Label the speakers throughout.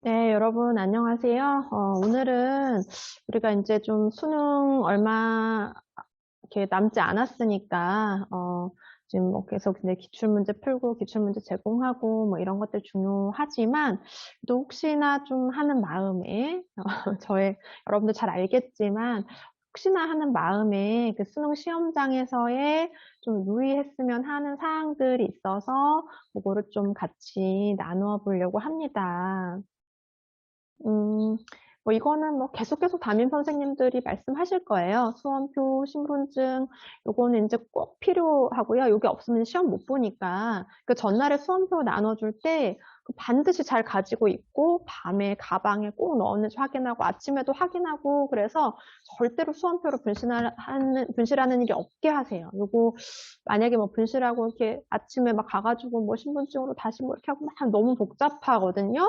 Speaker 1: 네, 여러분 안녕하세요. 어, 오늘은 우리가 이제 좀 수능 얼마 이렇게 남지 않았으니까 어, 지금 뭐 계속 이제 기출문제 풀고 기출문제 제공하고 뭐 이런 것들 중요하지만 또 혹시나 좀 하는 마음에 어, 저의 여러분들 잘 알겠지만 혹시나 하는 마음에 그 수능 시험장에서의 좀 유의했으면 하는 사항들이 있어서 그거를 좀 같이 나누어 보려고 합니다. 음, 뭐 이거는 뭐 계속 계속 담임 선생님들이 말씀하실 거예요. 수험표, 신분증, 요거는 이제 꼭 필요하고요. 요게 없으면 시험 못 보니까 그 전날에 수험표 나눠줄 때그 반드시 잘 가지고 있고 밤에 가방에 꼭 넣었는지 확인하고 아침에도 확인하고 그래서 절대로 수험표로 분실하는 분실하는 일이 없게 하세요. 요거 만약에 뭐 분실하고 이렇게 아침에 막 가가지고 뭐 신분증으로 다시 뭐 이렇게 하고 막 너무 복잡하거든요.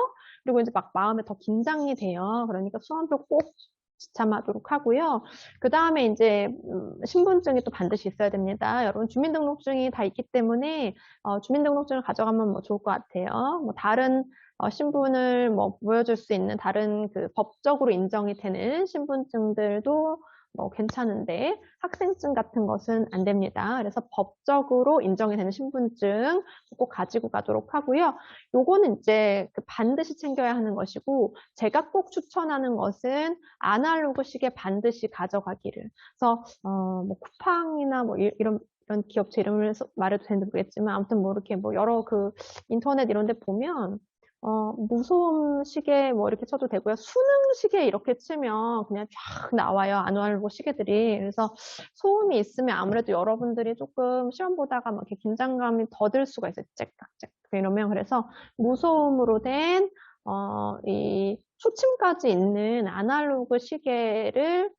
Speaker 1: 그리고 이제 막 마음에 더 긴장이 돼요. 그러니까 수험표 꼭 지참하도록 하고요. 그 다음에 이제 음, 신분증이 또 반드시 있어야 됩니다. 여러분 주민등록증이 다 있기 때문에 어, 주민등록증을 가져가면 뭐 좋을 것 같아요. 뭐 다른 어, 신분을 뭐 보여줄 수 있는 다른 그 법적으로 인정이 되는 신분증들도 뭐 괜찮은데 학생증 같은 것은 안 됩니다. 그래서 법적으로 인정이 되는 신분증 꼭 가지고 가도록 하고요. 요거는 이제 그 반드시 챙겨야 하는 것이고 제가 꼭 추천하는 것은 아날로그 시계 반드시 가져가기를. 그래서 어 뭐 쿠팡이나 뭐 이런 이런 기업체 이름을 말해도 되는지 모르겠지만 아무튼 뭐 이렇게 뭐 여러 그 인터넷 이런 데 보면 어, 무소음 시계 뭐 이렇게 쳐도 되고요. 수능 시계 이렇게 치면 그냥 쫙 나와요. 아누알고 시계들이. 그래서 소음이 있으면 아무래도 여러분들이 조금 시험 보다가 막 이렇게 긴장감이 더 들 수가 있어요. 짹깍짹 이러면 그래서 무소음으로 된 어, 이 초침까지 있는 아날로그 시계를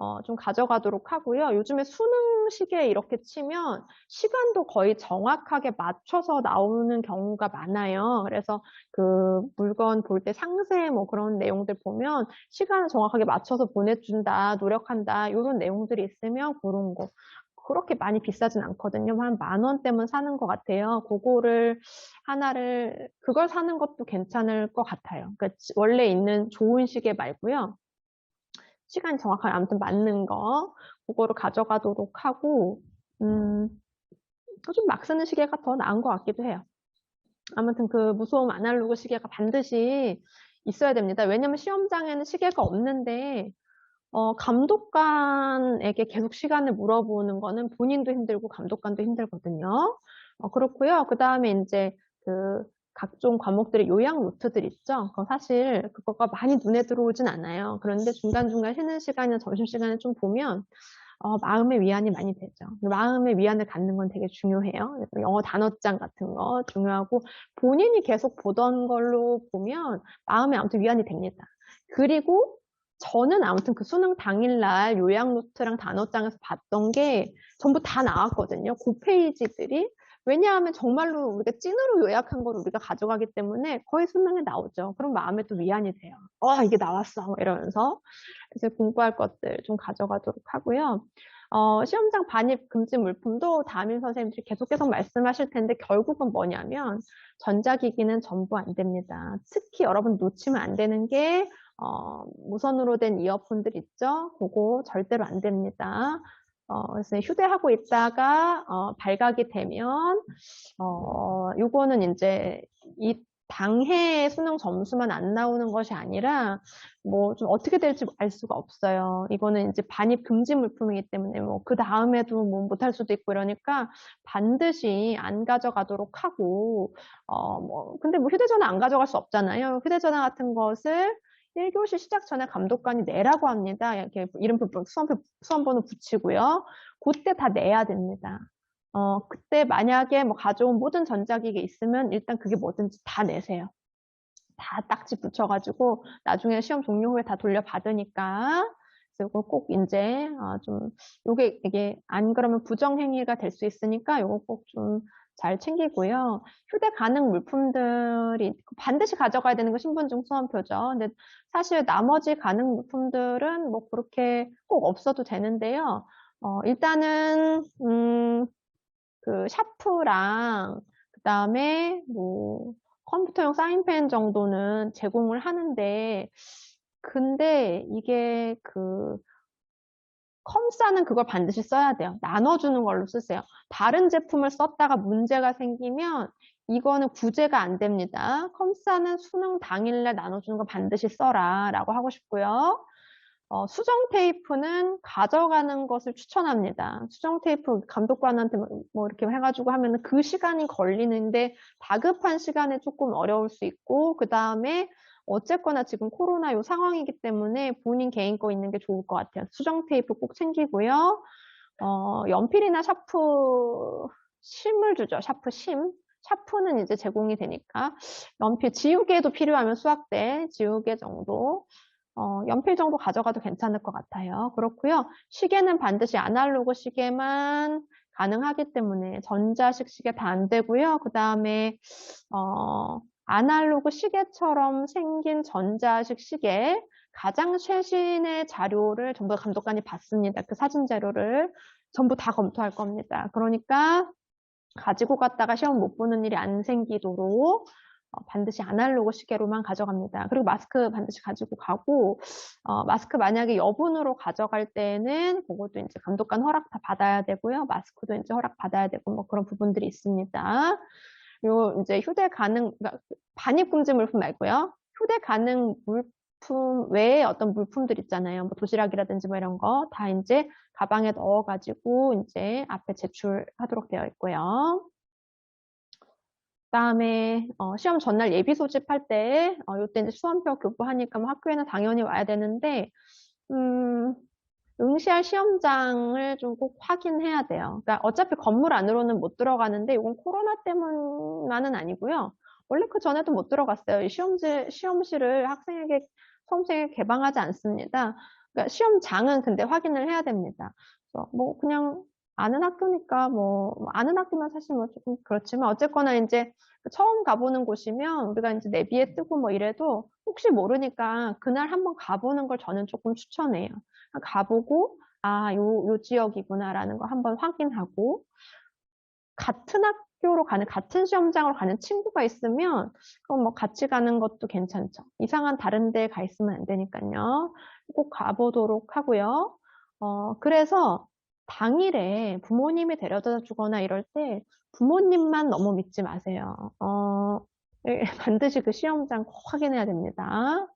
Speaker 1: 어, 좀 가져가도록 하고요. 요즘에 수능 시계에 이렇게 치면 시간도 거의 정확하게 맞춰서 나오는 경우가 많아요. 그래서 그 물건 볼 때 상세 뭐 그런 내용들 보면 시간을 정확하게 맞춰서 보내준다, 노력한다, 이런 내용들이 있으면 그런 거. 그렇게 많이 비싸진 않거든요. 한 만 원대면 사는 것 같아요. 그거를 하나를, 그걸 사는 것도 괜찮을 것 같아요. 그러니까 원래 있는 좋은 시계 말고요. 시간 정확하게 아무튼 맞는 거 그거를 가져가도록 하고 음, 좀 막 쓰는 시계가 더 나은 것 같기도 해요. 아무튼 그 무서움 아날로그 시계가 반드시 있어야 됩니다. 왜냐면 시험장에는 시계가 없는데 어, 감독관에게 계속 시간을 물어보는 거는 본인도 힘들고 감독관도 힘들거든요. 어, 그렇고요. 그 다음에 이제 그 각종 과목들의 요약 노트들 있죠. 그거 사실 그거가 많이 눈에 들어오진 않아요. 그런데 중간중간 쉬는 시간이나 점심시간에 좀 보면 어, 마음의 위안이 많이 되죠. 마음의 위안을 갖는 건 되게 중요해요. 영어 단어장 같은 거 중요하고 본인이 계속 보던 걸로 보면 마음에 아무튼 위안이 됩니다. 그리고 저는 아무튼 그 수능 당일날 요약 노트랑 단어장에서 봤던 게 전부 다 나왔거든요. 그 페이지들이 왜냐하면 정말로 우리가 찐으로 요약한 걸 우리가 가져가기 때문에 거의 수능에 나오죠. 그럼 마음에 또 위안이 돼요. 어, 이게 나왔어. 뭐 이러면서. 그래서 공부할 것들 좀 가져가도록 하고요. 어, 시험장 반입 금지 물품도 담임 선생님들이 계속 계속 말씀하실 텐데 결국은 뭐냐면 전자기기는 전부 안 됩니다. 특히 여러분 놓치면 안 되는 게 어, 무선으로 된 이어폰들 있죠? 그거 절대로 안 됩니다. 어, 휴대하고 있다가 어, 발각이 되면 어, 요거는 이제 이 당해 수능 점수만 안 나오는 것이 아니라 뭐 좀 어떻게 될지 알 수가 없어요. 이거는 이제 반입 금지 물품이기 때문에 뭐 그 다음에도 뭐 못할 수도 있고 이러니까 반드시 안 가져가도록 하고 어 뭐 근데 뭐 휴대전화 안 가져갈 수 없잖아요. 휴대전화 같은 것을 1교시 시작 전에 감독관이 내라고 합니다. 이렇게 이름표, 수험표, 수험번호 붙이고요. 그때 다 내야 됩니다. 어, 그때 만약에 뭐 가져온 모든 전자기기 있으면 일단 그게 뭐든지 다 내세요. 다 딱지 붙여가지고 나중에 시험 종료 후에 다 돌려받으니까 그리고 꼭 이제 어, 좀 요게 이게 안 그러면 부정행위가 될 수 있으니까 요거 꼭 좀 잘 챙기고요. 휴대 가능 물품들이 반드시 가져가야 되는 거 신분증 수험표죠. 근데 사실 나머지 가능 물품들은 뭐 그렇게 꼭 없어도 되는데요. 어, 일단은 음, 그 샤프랑 그 다음에 뭐 컴퓨터용 사인펜 정도는 제공을 하는데, 근데 이게 그, 컴사는 그걸 반드시 써야 돼요. 나눠주는 걸로 쓰세요. 다른 제품을 썼다가 문제가 생기면 이거는 구제가 안 됩니다. 컴사는 수능 당일날 나눠주는 거 반드시 써라 라고 하고 싶고요. 어, 수정 테이프는 가져가는 것을 추천합니다. 수정 테이프 감독관한테 뭐, 뭐 이렇게 해가지고 하면 그 시간이 걸리는데 다급한 시간에 조금 어려울 수 있고 그 다음에 어쨌거나 지금 코로나 요 상황이기 때문에 본인 개인 거 있는 게 좋을 것 같아요. 수정 테이프 꼭 챙기고요. 어, 연필이나 샤프 심을 주죠. 샤프 심. 샤프는 이제 제공이 되니까 연필 지우개도 필요하면 수학대 지우개 정도 어, 연필 정도 가져가도 괜찮을 것 같아요. 그렇고요. 시계는 반드시 아날로그 시계만 가능하기 때문에 전자식 시계 되고요. 그 다음에 어, 아날로그 시계처럼 생긴 전자식 시계 가장 최신의 자료를 전부 감독관이 봤습니다. 그 사진 자료를 전부 다 검토할 겁니다. 그러니까 가지고 갔다가 시험 못 보는 일이 안 생기도록 어, 반드시 아날로그 시계로만 가져갑니다. 그리고 마스크 반드시 가지고 가고 어, 마스크 만약에 여분으로 가져갈 때는 그것도 이제 감독관 허락 다 받아야 되고요. 마스크도 이제 허락 받아야 되고 뭐 그런 부분들이 있습니다. 요 이제 휴대 가능 그러니까 반입 금지 물품 말고요. 휴대 가능 물품 외에 어떤 물품들 있잖아요. 뭐 도시락이라든지 뭐 이런 거 다 이제 가방에 넣어가지고 이제 앞에 제출하도록 되어 있고요. 그다음에 어, 시험 전날 예비 소집할 때 어, 요때 이제 수험표 교부하니까 뭐 학교에는 당연히 와야 되는데 음, 응시할 시험장을 좀 꼭 확인해야 돼요. 그러니까 어차피 건물 안으로는 못 들어가는데 이건 코로나 때문만은 아니고요. 원래 그 전에도 못 들어갔어요. 시험실 시험실을 학생에게 수험생에게 개방하지 않습니다. 그러니까 시험장은 근데 확인을 해야 됩니다. 뭐 그냥 아는 학교니까 뭐, 뭐 아는 학교면 사실 뭐 조금 그렇지만 어쨌거나 이제 처음 가보는 곳이면 우리가 이제 내비에 뜨고 뭐 이래도 혹시 모르니까 그날 한번 가보는 걸 저는 조금 추천해요. 가보고 아, 요, 요 지역이구나라는 거 한번 확인하고 같은 학교로 가는 같은 시험장으로 가는 친구가 있으면 그럼 뭐 같이 가는 것도 괜찮죠. 이상한 다른 데 가 있으면 안 되니까요. 꼭 가보도록 하고요. 어, 그래서 당일에 부모님이 데려다 주거나 이럴 때 부모님만 너무 믿지 마세요. 어, 예, 반드시 그 시험장 꼭 확인해야 됩니다.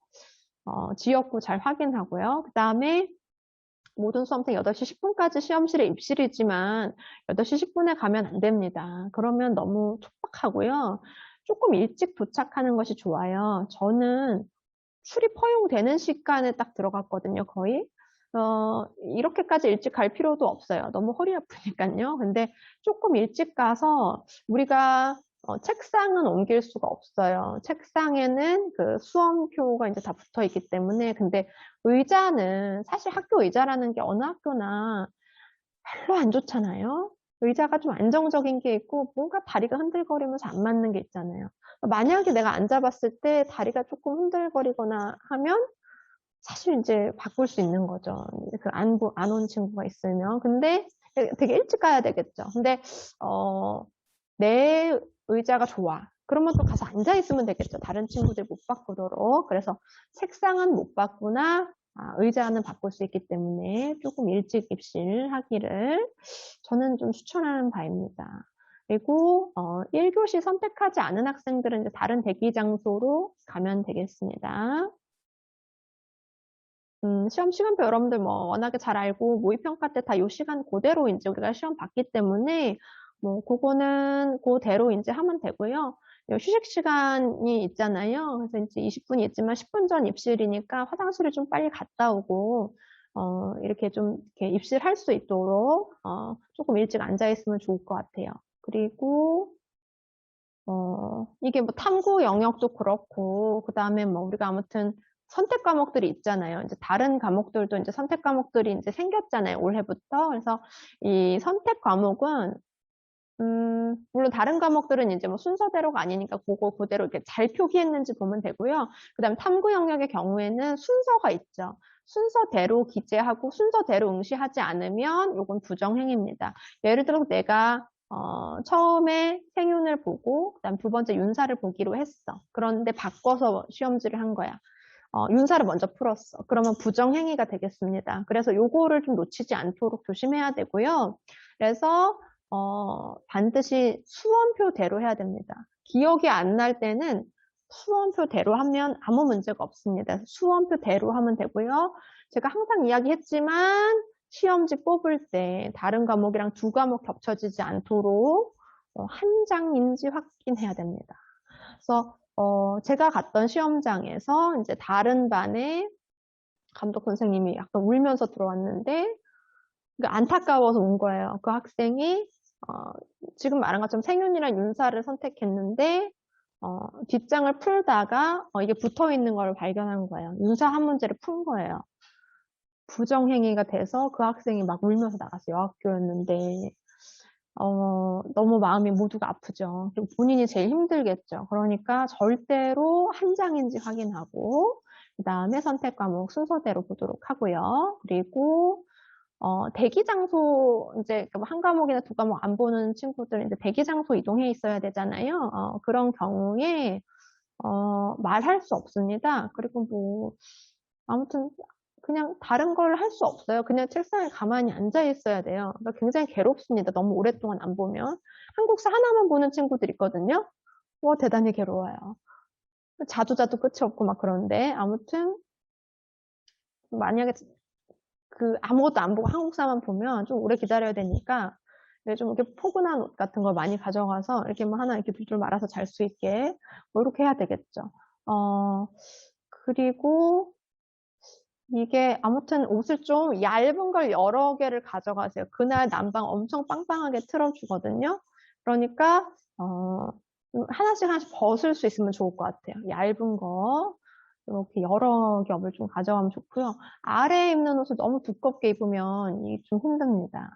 Speaker 1: 어, 지역구 잘 확인하고요. 그 다음에 모든 수험생 8시 10분까지 시험실에 입실이지만 8시 10분에 가면 안 됩니다. 그러면 너무 촉박하고요. 조금 일찍 도착하는 것이 좋아요. 저는 출입 허용되는 시간에 딱 들어갔거든요, 거의. 어, 이렇게까지 일찍 갈 필요도 없어요. 너무 허리 아프니까요. 근데 조금 일찍 가서 우리가 어, 책상은 옮길 수가 없어요. 책상에는 그 수험표가 이제 다 붙어 있기 때문에 근데 의자는 사실 학교 의자라는 게 어느 학교나 별로 안 좋잖아요. 의자가 좀 안정적인 게 있고 뭔가 다리가 흔들거리면서 안 맞는 게 있잖아요. 만약에 내가 앉아봤을 때 다리가 조금 흔들거리거나 하면 사실 이제 바꿀 수 있는 거죠. 그 안, 안온 친구가 있으면. 근데 되게 일찍 가야 되겠죠. 근데, 어, 내 의자가 좋아. 그러면 또 가서 앉아 있으면 되겠죠. 다른 친구들 못 바꾸도록. 그래서 책상은 못 바꾸나, 아, 의자는 바꿀 수 있기 때문에 조금 일찍 입실하기를 저는 좀 추천하는 바입니다. 그리고 어, 1교시 선택하지 않은 학생들은 이제 다른 대기 장소로 가면 되겠습니다. 음, 시험 시간표 여러분들 뭐 워낙에 잘 알고 모의평가 때다요 시간 그대로 이제 우리가 시험 봤기 때문에 뭐 그거는 그대로 이제 하면 되고요. 휴식 시간이 있잖아요. 그래서 이제 20분이 있지만 10분 전 입실이니까 화장실을 좀 빨리 갔다 오고 어, 이렇게 좀 이렇게 입실할 수 있도록 어, 조금 일찍 앉아 있으면 좋을 것 같아요. 그리고 어, 이게 뭐 탐구 영역도 그렇고 그 다음에 뭐 우리가 아무튼 선택 과목들이 있잖아요. 이제 다른 과목들도 이제 선택 과목들이 이제 생겼잖아요. 올해부터. 그래서 이 선택 과목은 음, 물론 다른 과목들은 이제 뭐 순서대로가 아니니까 그거 그대로 이렇게 잘 표기했는지 보면 되고요. 그 다음에 탐구 영역의 경우에는 순서가 있죠. 순서대로 기재하고 순서대로 응시하지 않으면 이건 부정행입니다. 예를 들어서 내가 어, 처음에 생윤을 보고 그다음 두 번째 윤사를 보기로 했어. 그런데 바꿔서 시험지를 한 거야. 어, 윤사를 먼저 풀었어. 그러면 부정행위가 되겠습니다. 그래서 요거를 좀 놓치지 않도록 조심해야 되고요. 그래서 어, 반드시 수험표대로 해야 됩니다. 기억이 안 날 때는 수험표대로 하면 아무 문제가 없습니다. 수험표대로 하면 되고요. 제가 항상 이야기했지만 시험지 뽑을 때 다른 과목이랑 두 과목 겹쳐지지 않도록 어, 한 장인지 확인해야 됩니다. 그래서 어, 제가 갔던 시험장에서 이제 다른 반에 감독 선생님이 약간 울면서 들어왔는데 안타까워서 온 거예요. 그 학생이 어, 지금 말한 것처럼 생윤이랑 윤사를 선택했는데 어, 뒷장을 풀다가 어, 이게 붙어 있는 걸 발견한 거예요. 윤사 한 문제를 푼 거예요. 부정행위가 돼서 그 학생이 막 울면서 나갔어요. 여학교였는데 어, 너무 마음이 모두가 아프죠. 그리고 본인이 제일 힘들겠죠. 그러니까 절대로 한 장인지 확인하고 그 다음에 선택 과목 순서대로 보도록 하고요. 그리고 어, 대기 장소 이제 한 과목이나 두 과목 안 보는 친구들 이제 대기 장소 이동해 있어야 되잖아요. 어, 그런 경우에 어, 말할 수 없습니다. 그리고 뭐 아무튼 그냥 다른 걸 할 수 없어요. 그냥 책상에 가만히 앉아 있어야 돼요. 그러니까 굉장히 괴롭습니다. 너무 오랫동안 안 보면. 한국사 하나만 보는 친구들 있거든요. 와, 대단히 괴로워요. 자주 자주 끝이 없고 막 그런데 아무튼 만약에 그 아무것도 안 보고 한국사만 보면 좀 오래 기다려야 되니까 좀 이렇게 포근한 옷 같은 걸 많이 가져가서 이렇게 뭐 하나 이렇게 둘둘 말아서 잘 수 있게 뭐 이렇게 해야 되겠죠. 어 그리고 이게 아무튼 옷을 좀 얇은 걸 여러 개를 가져가세요. 그날 난방 엄청 빵빵하게 틀어주거든요. 그러니까 어, 하나씩 하나씩 벗을 수 있으면 좋을 것 같아요. 얇은 거 이렇게 여러 겹을 좀 가져가면 좋고요. 아래에 입는 옷을 너무 두껍게 입으면 좀 힘듭니다.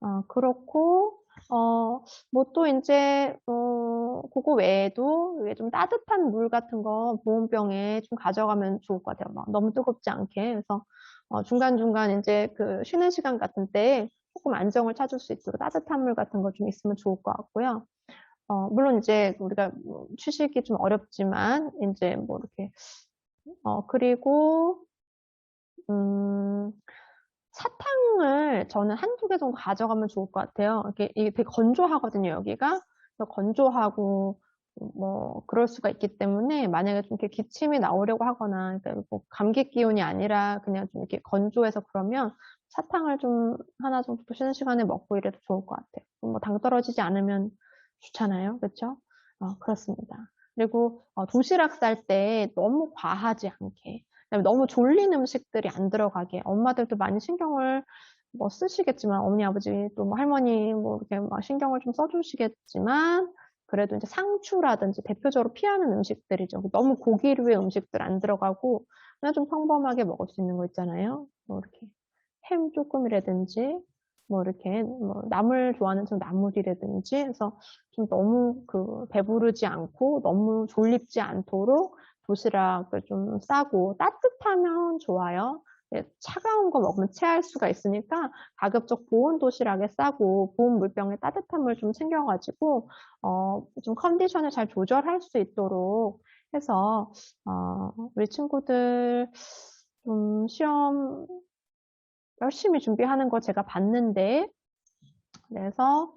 Speaker 1: 어, 그렇고 어, 뭐 또 이제, 어, 그거 외에도 좀 따뜻한 물 같은 거 보온병에 좀 가져가면 좋을 것 같아요. 막 너무 뜨겁지 않게. 그래서 어, 중간중간 이제 그 쉬는 시간 같은 때 조금 안정을 찾을 수 있도록 따뜻한 물 같은 거 좀 있으면 좋을 것 같고요. 어, 물론 이제 우리가 뭐 취식이 좀 어렵지만, 이제 뭐 이렇게, 어, 그리고, 음, 사탕을 저는 한두 개 정도 가져가면 좋을 것 같아요. 이게, 이게 되게 건조하거든요, 여기가. 건조하고, 뭐, 그럴 수가 있기 때문에, 만약에 좀 이렇게 기침이 나오려고 하거나, 그러니까 뭐 감기 기운이 아니라 그냥 좀 이렇게 건조해서 그러면 사탕을 좀 하나 정도 쉬는 시간에 먹고 이래도 좋을 것 같아요. 뭐 당 떨어지지 않으면 좋잖아요. 그렇죠? 어, 그렇습니다. 그리고 어, 도시락 쌀 때 너무 과하지 않게 너무 졸린 음식들이 안 들어가게 엄마들도 많이 신경을 뭐 쓰시겠지만 어머니 아버지 또 뭐 할머니 뭐 이렇게 막 신경을 좀 써주시겠지만 그래도 이제 상추라든지 대표적으로 피하는 음식들이죠. 너무 고기류의 음식들 안 들어가고 그냥 좀 평범하게 먹을 수 있는 거 있잖아요. 뭐 이렇게 햄 조금이라든지 뭐 이렇게 뭐 나물 좋아하는 좀 나물이라든지 해서 좀 너무 그 배부르지 않고 너무 졸립지 않도록 도시락을 좀 싸고 따뜻하면 좋아요. 네, 차가운 거 먹으면 체할 수가 있으니까 가급적 보온 도시락에 싸고 보온 물병에 따뜻한 물좀 챙겨가지고 어, 좀 컨디션을 잘 조절할 수 있도록 해서 어, 우리 친구들 좀 시험 열심히 준비하는 거 제가 봤는데 그래서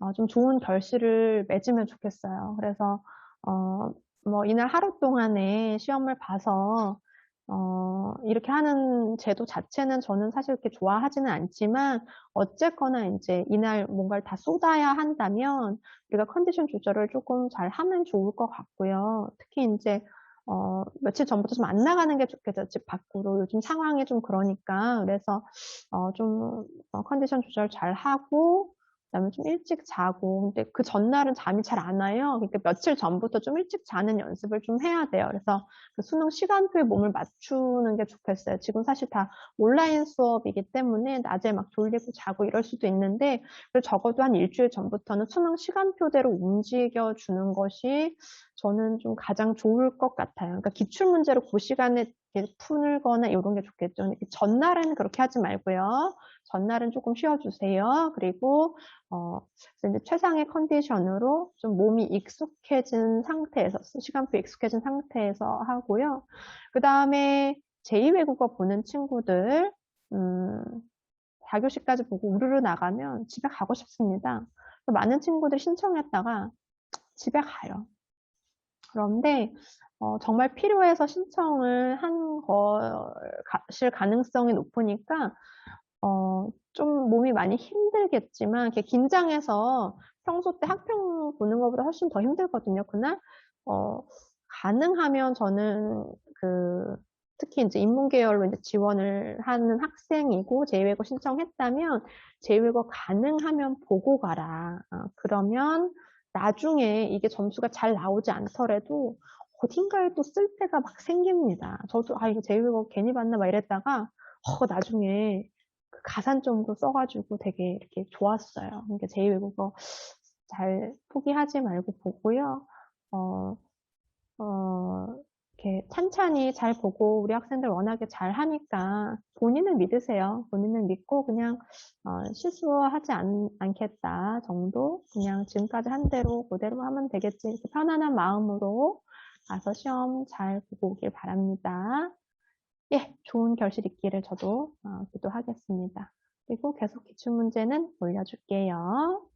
Speaker 1: 어, 좀 좋은 결실을 맺으면 좋겠어요. 그래서 어, 뭐 이날 하루 동안에 시험을 봐서 어, 이렇게 하는 제도 자체는 저는 사실 그렇게 좋아하지는 않지만 어쨌거나 이제 이날 뭔가를 다 쏟아야 한다면 우리가 컨디션 조절을 조금 잘 하면 좋을 것 같고요. 특히 이제 어, 며칠 전부터 좀 안 나가는 게 좋겠죠. 집 밖으로. 요즘 상황이 좀 그러니까. 그래서, 어, 좀, 어, 컨디션 조절 잘 하고, 그 다음에 좀 일찍 자고 근데 그 전날은 잠이 잘 안 와요. 그러니까 며칠 전부터 좀 일찍 자는 연습을 좀 해야 돼요. 그래서 그 수능 시간표에 몸을 맞추는 게 좋겠어요. 지금 사실 다 온라인 수업이기 때문에 낮에 막 졸리고 자고 이럴 수도 있는데 적어도 한 일주일 전부터는 수능 시간표대로 움직여 주는 것이 저는 좀 가장 좋을 것 같아요. 그러니까 기출 문제를 그 시간에 풀거나 이런 게 좋겠죠. 전날에는 그렇게 하지 말고요. 전날은 조금 쉬어주세요. 그리고 어, 이제 최상의 컨디션으로 좀 몸이 익숙해진 상태에서 시간표 익숙해진 상태에서 하고요. 그 다음에 제2외국어 보는 친구들 음, 4교시까지 보고 우르르 나가면 집에 가고 싶습니다. 많은 친구들이 신청했다가 집에 가요. 그런데 어, 정말 필요해서 신청을 한 것일 가능성이 높으니까 어, 좀 몸이 많이 힘들겠지만 이렇게 긴장해서 평소 때 학평 보는 것보다 훨씬 더 힘들거든요. 그날 어, 가능하면 저는 그 특히 이제 인문 계열로 이제 지원을 하는 학생이고 제2외고 신청했다면 제2외고 가능하면 보고 가라. 어, 그러면 나중에 이게 점수가 잘 나오지 않더라도 어딘가에 또 쓸 때가 막 생깁니다. 저도 아 이거 제2외고 괜히 봤나 막 이랬다가 어, 나중에 그 가산점도 써가지고 되게 이렇게 좋았어요. 그러니까 제2외국어 잘 포기하지 말고 보고요. 어, 어, 이렇게 찬찬히 잘 보고 우리 학생들 워낙에 잘 하니까 본인은 믿으세요. 본인은 믿고 그냥 어, 실수하지 않, 않겠다 정도 그냥 지금까지 한 대로 그대로 하면 되겠지 이렇게 편안한 마음으로 가서 시험 잘 보고 오길 바랍니다. 예, 좋은 결실 있기를 저도 어, 기도하겠습니다. 그리고 계속 기출문제는 올려줄게요.